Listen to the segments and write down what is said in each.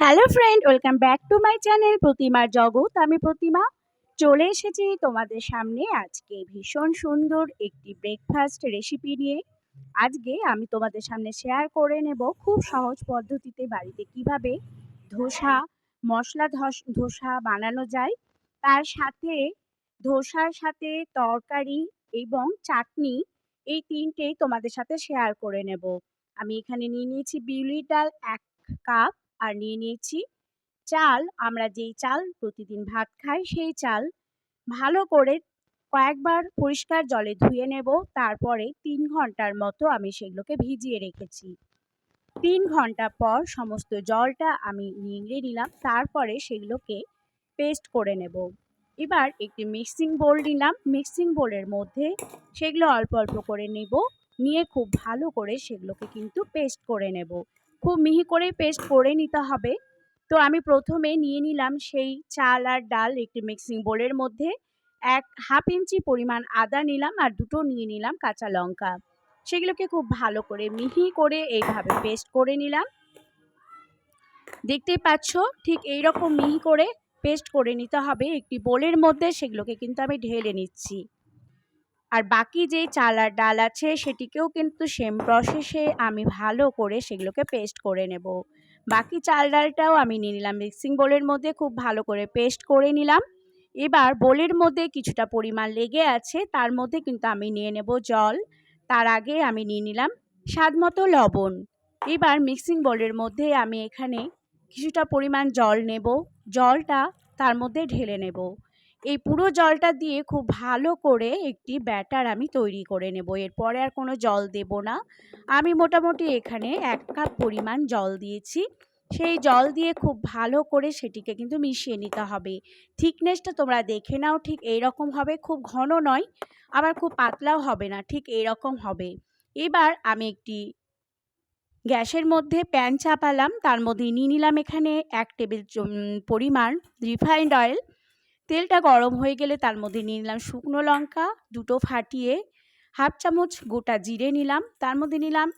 Hello friend welcome back to my channel প্রতিমার জগৎ আমি প্রতিমা চলে এসেছি তোমাদের সামনে আজকে ভীষণ সুন্দর একটি ব্রেকফাস্ট রেসিপি নিয়ে। আজকে আমি তোমাদের সামনে শেয়ার করে নেব খুব সহজ পদ্ধতিতে বাড়িতে কীভাবে ধোসা, মশলা ধস- ধোসা বানানো যায়। তার সাথে ধোসার সাথে তরকারি এবং চাটনি এই তিনটেই তোমাদের সাথে শেয়ার করে নেব। আমি এখানে নিয়ে নিয়েছি বিউলির ডাল এক কাপ। আর নিয়ে নিয়েছি। চাল, আমরা যেই চাল প্রতিদিন ভাত খাই, সেই চাল ভালো করে কয়েকবার পরিষ্কার জলে ধুয়ে নেব, তারপরে তিন ঘণ্টার মতো আমি সেগুলোকে ভিজিয়ে রেখেছি। তিন ঘণ্টা পর সমস্ত জলটা আমি নিংড়ে নিলাম, তারপরে সেগুলোকে পেস্ট করে নেব। এবার একটি মিক্সিং বোল নিলাম। মিক্সিং বোলের মধ্যে সেগুলো অল্প অল্প করে নেব, নিয়ে খুব ভালো করে সেগুলোকে কিন্তু পেস্ট করে নেব। খুব মিহি করে পেস্ট করে নিতে হবে। তো আমি প্রথমে নিয়ে নিলাম সেই চাল আর ডাল একটি মিক্সিং বোলের মধ্যে। এক হাফ ইঞ্চি পরিমাণ আদা নিলাম আর দুটো নিয়ে নিলাম কাঁচা লঙ্কা। সেগুলোকে খুব ভালো করে মিহি করে এইভাবে পেস্ট করে নিলাম। দেখতেই পাচ্ছ, ঠিক এই রকম মিহি করে পেস্ট করে নিতে হবে। একটি বোলের মধ্যে সেগুলোকে কিন্তু আমি ঢেলে নিচ্ছি। আর বাকি যে চাল আর ডাল আছে সেটিকেও কিন্তু সেম প্রসেসে আমি ভালো করে সেগুলোকে পেস্ট করে নেব। বাকি চাল ডালটাও আমি নিয়ে নিলাম। মিক্সিং বোলের মধ্যে খুব ভালো করে পেস্ট করে নিলাম। এবার বোলের মধ্যে কিছুটা পরিমাণ লেগে আছে, তার মধ্যে কিন্তু আমি নিয়ে নেব জল। তার আগে আমি নিয়ে নিলাম স্বাদ মতো লবণ। এবার মিক্সিং বোলের মধ্যে আমি এখানে কিছুটা পরিমাণ জল নেব। জলটা তার মধ্যে ঢেলে নেব। এই পুরো জলটা দিয়ে খুব ভালো করে একটি ব্যাটার আমি তৈরি করে নেব। এরপরে আর কোনো জল দেব না। আমি মোটামুটি এখানে এক কাপ পরিমাণ জল দিয়েছি। সেই জল দিয়ে খুব ভালো করে সেটিকে কিন্তু মিশিয়ে নিতে হবে। থিকনেসটা তোমরা দেখে নাও, ঠিক এই রকম হবে। খুব ঘন নয়, আবার খুব পাতলাও হবে না, ঠিক এই রকম হবে। এবার আমি একটি গ্যাসের মধ্যে প্যান চাপালাম। তার মধ্যে নিয়ে নিলাম এখানে এক টেবিল পরিমাণ রিফাইন্ড অয়েল তেলটা গরম হয়ে গেলে তার মধ্যে নিয়ে নিলাম শুকনো লঙ্কা, দুটো ফাটিয়ে হাফ চামচ গোটা জিরে নিলাম। তার মধ্যে নিলাম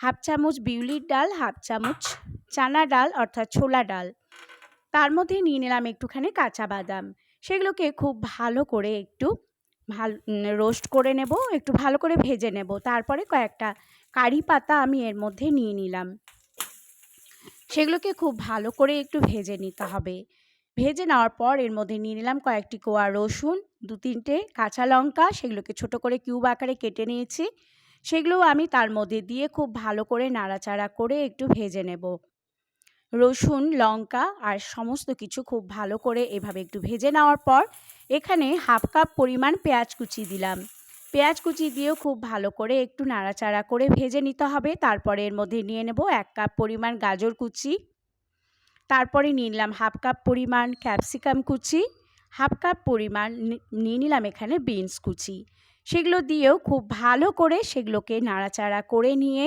হাফ চামচ বিউলির ডাল, হাফ চামচ চানা ডাল অর্থাৎ ছোলা ডাল। তার মধ্যে নিয়ে নিলাম একটুখানি কাঁচা বাদাম। সেগুলোকে খুব ভালো করে একটু ভালো রোস্ট করে নেব, একটু ভালো করে ভেজে নেব। তারপরে কয়েকটা কারি পাতা আমি এর মধ্যে নিয়ে নিলাম। সেগুলোকে খুব ভালো করে একটু ভেজে নিতে হবে। ভেজে নেওয়ার পর এর মধ্যে নিয়ে নিলাম কয়েকটি কোয়া রসুন, দু তিনটে কাঁচা লঙ্কা, সেগুলোকে ছোট করে কিউব আকারে কেটে নিয়েছি। সেগুলো আমি তার মধ্যে দিয়ে খুব ভালো করে নাড়াচাড়া করে একটু ভেজে নেব। রসুন, লঙ্কা আর সমস্ত কিছু খুব ভালো করে এভাবে একটু ভেজে নেওয়ার পর এখানে হাফ কাপ পরিমাণ পেঁয়াজ কুচি দিলাম। পেঁয়াজ কুচি দিয়েও খুব ভালো করে একটু নাড়াচাড়া করে ভেজে নিতে হবে। তারপরে এর মধ্যে নিয়ে নেব এক কাপ পরিমাণ গাজর কুচি। তারপরে নিয়ে নিলাম হাফ কাপ পরিমাণ ক্যাপসিকাম কুচি, হাফ কাপ পরিমাণ নিয়ে নিলাম এখানে বিনস কুচি। সেগুলো দিয়েও খুব ভালো করে সেগুলোকে নাড়াচাড়া করে নিয়ে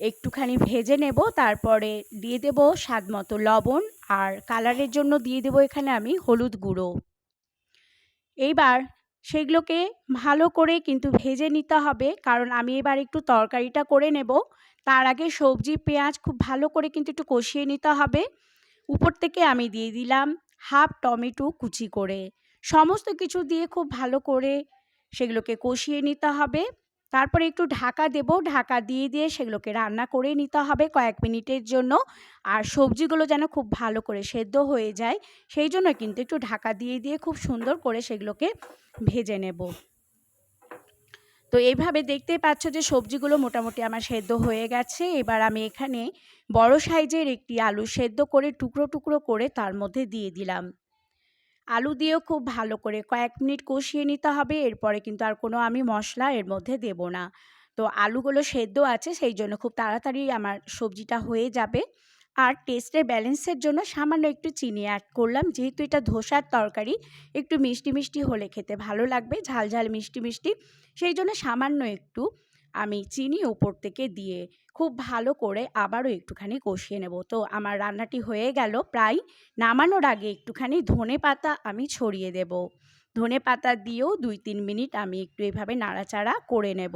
একটুখানি ভেজে নেব, তারপরে দিয়ে দেব স্বাদ মতো লবণ আর কালারের জন্য দিয়ে দেব এখানে আমি হলুদ গুঁড়ো। এইবার সেগুলোকে ভালো করে কিন্তু ভেজে নিতে হবে, কারণ আমি এবার একটু তরকারিটা করে নেব তার আগে সবজি, পেঁয়াজ খুব ভালো করে কিন্তু একটু কষিয়ে নিতে হবে। উপর থেকে আমি দিয়ে দিলাম হাফ টমেটো কুচি করে। সমস্ত কিছু দিয়ে খুব ভালো করে সেগুলোকে কষিয়ে নিতে হবে। তারপরে একটু ঢাকা দেব, ঢাকা দিয়ে দিয়ে সেগুলোকে রান্না করে নিতে হবে কয়েক মিনিটের জন্য। আর সবজিগুলো যেন খুব ভালো করে সেদ্ধ হয়ে যায়, সেই জন্য কিন্তু একটু ঢাকা দিয়ে দিয়ে খুব সুন্দর করে সেগুলোকে ভেজে নেব। তো এইভাবে দেখতেই পাচ্ছ যে সবজিগুলো মোটামুটি আমার সেদ্ধ হয়ে গেছে। এবার আমি এখানে বড় সাইজের একটি আলু সেদ্ধ করে টুকরো টুকরো করে তার মধ্যে দিয়ে দিলাম। আলু দিয়েও খুব ভালো করে কয়েক মিনিট কষিয়ে নিতে হবে, এরপরে কিন্তু আর কোনো আমি মশলা এর মধ্যে দেব না। তো আলুগুলো সেদ্ধ আছে, সেই জন্য খুব তাড়াতাড়ি আমার সবজিটা হয়ে যাবে। আর টেস্টের ব্যালেন্সের জন্য সামান্য একটু চিনি অ্যাড করলাম। যেহেতু এটা ধোসার তরকারি, একটু মিষ্টি মিষ্টি হলে খেতে ভালো লাগবে, ঝাল ঝাল মিষ্টি মিষ্টি। সেই জন্য সামান্য একটু আমি চিনি উপর থেকে দিয়ে খুব ভালো করে আবারও একটুখানি কষিয়ে নেব। তো আমার রান্নাটি হয়ে গেল। প্রায় নামানোর আগে একটুখানি ধনে পাতা আমি ছড়িয়ে দেব। ধনে পাতা দিয়েও দুই তিন মিনিট আমি একটু এভাবে নাড়াচাড়া করে নেব।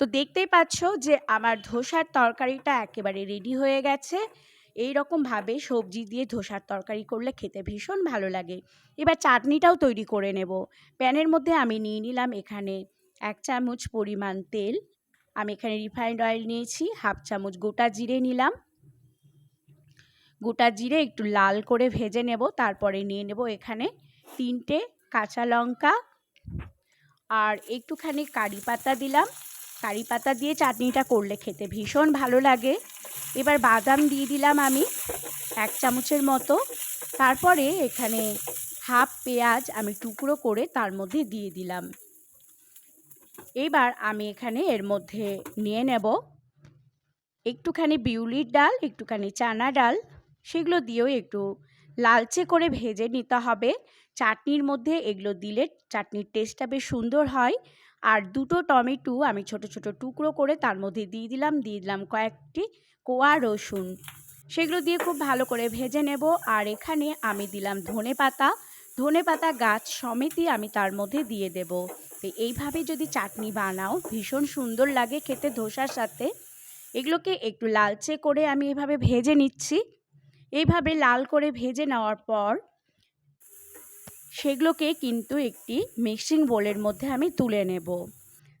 তো দেখতেই পাচ্ছ যে আমার ধোসার তরকারিটা একেবারে রেডি হয়ে গেছে। এই রকমভাবে সবজি দিয়ে ধোসার তরকারি করলে খেতে ভীষণ ভালো লাগে। এবার চাটনিটাও তৈরি করে নেব। প্যানের মধ্যে আমি নিয়ে নিলাম এখানে এক চামচ পরিমাণ তেল। আমি এখানে রিফাইন্ড অয়েল নিয়েছি, হাফ চামচ গোটা জিরে নিলাম। গোটা জিরে একটু লাল করে ভেজে নেব, তারপরে নিয়ে নেব এখানে তিনটে কাঁচা লঙ্কা। আর একটুখানি কারি পাতা দিলাম। কারি পাতা দিয়ে চাটনিটা করলে খেতে ভীষণ ভালো লাগে। এবার বাদাম দিয়ে দিলাম আমি এক চামচের মতো। তারপরে এখানে হাফ পেঁয়াজ আমি টুকরো করে তার মধ্যে দিয়ে দিলাম। এবার আমি এখানে এর মধ্যে নিয়ে নেব একটুখানি বিউলির ডাল, একটুখানি চানা ডাল। সেগুলো দিয়েও একটু লালচে করে ভেজে নিতে হবে। চাটনির মধ্যে এগুলো দিলে চাটনির টেস্টটা বেশ সুন্দর হয়। আর দুটো টমেটো আমি ছোট ছোট টুকরো করে তার মধ্যে দিয়ে দিলাম দিয়ে দিলাম কয়েকটি কোয়া রসুন। সেগুলো দিয়ে খুব ভালো করে ভেজে নেব। আর এখানে আমি দিলাম ধনে পাতা। ধনে পাতা গাছ সমেতই আমি তার মধ্যে দিয়ে দেব। তো এইভাবে যদি চাটনি বানাও, ভীষণ সুন্দর লাগে খেতে ধোসার সাথে। এগুলোকে একটু লালচে করে আমি এভাবে ভেজে নিচ্ছি। এইভাবে লাল করে ভেজে নেওয়ার পর সেগুলোকে কিন্তু একটি মিক্সিং বোলের মধ্যে আমি তুলে নেব।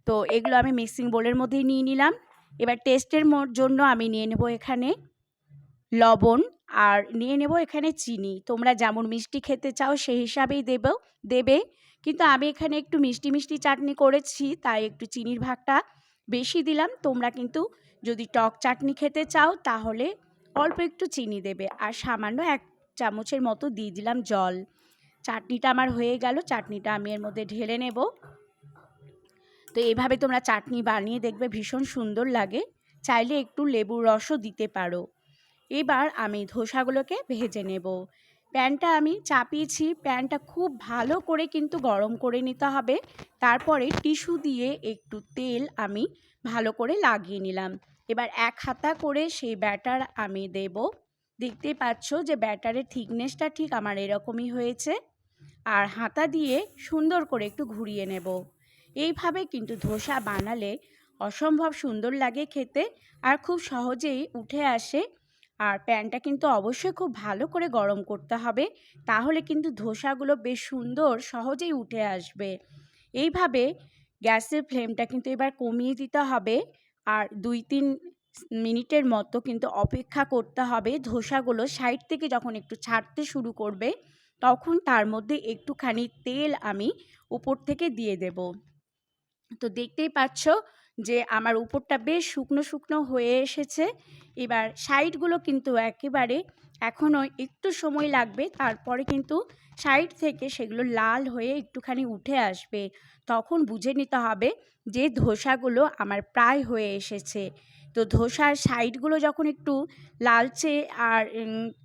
তো এগুলো আমি মিক্সিং বোলের মধ্যেই নিয়ে নিলাম। এবার টেস্টের জন্য আমি নিয়ে নেব এখানে লবণ আর নিয়ে নেব এখানে চিনি। তোমরা যেমন মিষ্টি খেতে চাও সেই হিসাবেই দেব, দেবে। কিন্তু আমি এখানে একটু মিষ্টি মিষ্টি চাটনি করেছি, তাই একটু চিনির ভাগটা বেশি দিলাম। তোমরা কিন্তু যদি টক চাটনি খেতে চাও তাহলে অল্প একটু চিনি দেবে। আর সামান্য এক চামচের মতো দিয়ে দিলাম জল। চাটনিটা আমার হয়ে গেল, চাটনিটা আমি এর মধ্যে ঢেলে নেব। তো এইভাবে তোমরা চাটনি বানিয়ে দেখবে, ভীষণ সুন্দর লাগে। চাইলে একটু লেবুর রসও দিতে পারো। এবার আমি ধোসাগুলোকে ভেজে নেব। প্যানটা আমি চাপিয়েছি, প্যানটা খুব ভালো করে কিন্তু গরম করে নিতে হবে। তারপরে টিস্যু দিয়ে একটু তেল আমি ভালো করে লাগিয়ে নিলাম। এবার এক হাতা করে সেই ব্যাটার আমি দেব। দেখতেই পাচ্ছ যে ব্যাটারের থিকনেসটা ঠিক আমার এরকমই হয়েছে। আর হাতা দিয়ে সুন্দর করে একটু ঘুরিয়ে নেব। এইভাবে কিন্তু ধোসা বানালে অসম্ভব সুন্দর লাগে খেতে আর খুব সহজেই উঠে আসে। আর প্যানটা কিন্তু অবশ্যই খুব ভালো করে গরম করতে হবে, তাহলে কিন্তু ধোসাগুলো বেশ সুন্দর সহজেই উঠে আসবে। এইভাবে গ্যাসের ফ্লেমটা কিন্তু এবার কমিয়ে দিতে হবে আর দুই তিন মিনিটের মতো কিন্তু অপেক্ষা করতে হবে ধোসাগুলো সাইড থেকে যখন একটু ছাড়তে শুরু করবে তখন তার মধ্যে একটুখানি তেল আমি উপর থেকে দিয়ে দেব। তো দেখতেই পাচ্ছ যে আমার উপরটা বেশ শুকনো শুকনো হয়ে এসেছে। এবার সাইডগুলো কিন্তু একেবারে এখনও একটু সময় লাগবে, তারপরে কিন্তু সাইড থেকে সেগুলো লাল হয়ে একটুখানি উঠে আসবে। তখন বুঝে নিতে হবে যে ধোসাগুলো আমার প্রায় হয়ে এসেছে। তো ধোসার সাইডগুলো যখন একটু লালচে আর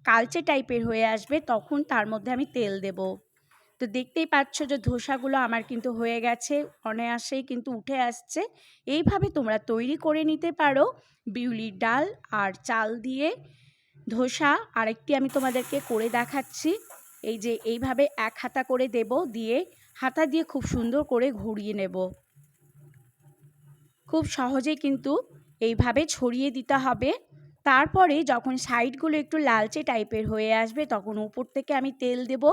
কালচে টাইপের হয়ে আসবে, তখন তার মধ্যে আমি তেল দেব। তো দেখতেই পাচ্ছ যে ধোসাগুলো আমার কিন্তু হয়ে গেছে, অনায়াসেই কিন্তু উঠে আসছে। এইভাবে তোমরা তৈরি করে নিতে পারো বিউলির ডাল আর চাল দিয়ে। ধোসা আরেকটি আমি তোমাদেরকে করে দেখাচ্ছি। এই যে এইভাবে এক হাতা করে দেব দিয়ে, হাতা দিয়ে খুব সুন্দর করে ঘুরিয়ে নেব। খুব সহজেই কিন্তু এইভাবে ছড়িয়ে দিতে হবে। তারপরে যখন সাইডগুলো একটু লালচে টাইপের হয়ে আসবে, তখন উপর থেকে আমি তেল দেব।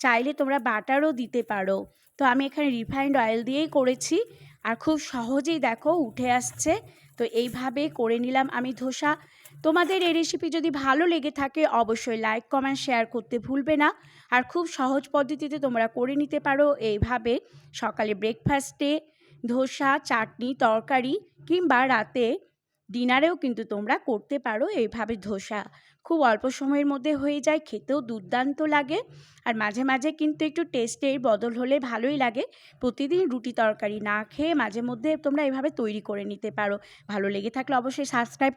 চাইলে তোমরা বাটারও দিতে পারো। তো আমি এখানে রিফাইন্ড অয়েল দিয়েই করেছি। আর খুব সহজেই দেখো উঠে আসছে। তো এইভাবে করে নিলাম আমি ধোসা। তোমাদের এই রেসিপি যদি ভালো লেগে থাকে, অবশ্যই লাইক কমেন্ট শেয়ার করতে ভুলবে না। আর খুব সহজ পদ্ধতিতে তোমরা করে নিতে পারো। এইভাবে সকালে ব্রেকফাস্টে ধোসা, চাটনি, তরকারি কিংবা রাতে ডিনারেও কিন্তু তোমরা করতে পারো এইভাবে ধোসা। খুব অল্প সময়ের মধ্যে হয়ে যায়, খেতেও দুর্দান্ত লাগে। আর মাঝে মাঝে কিন্তু একটু টেস্টের বদল হলে ভালোই লাগে। প্রতিদিন রুটি তরকারি না খেয়ে মাঝে মধ্যে তোমরা এভাবে তৈরি করে নিতে পারো। ভালো লেগে থাকলে অবশ্যই সাবস্ক্রাইব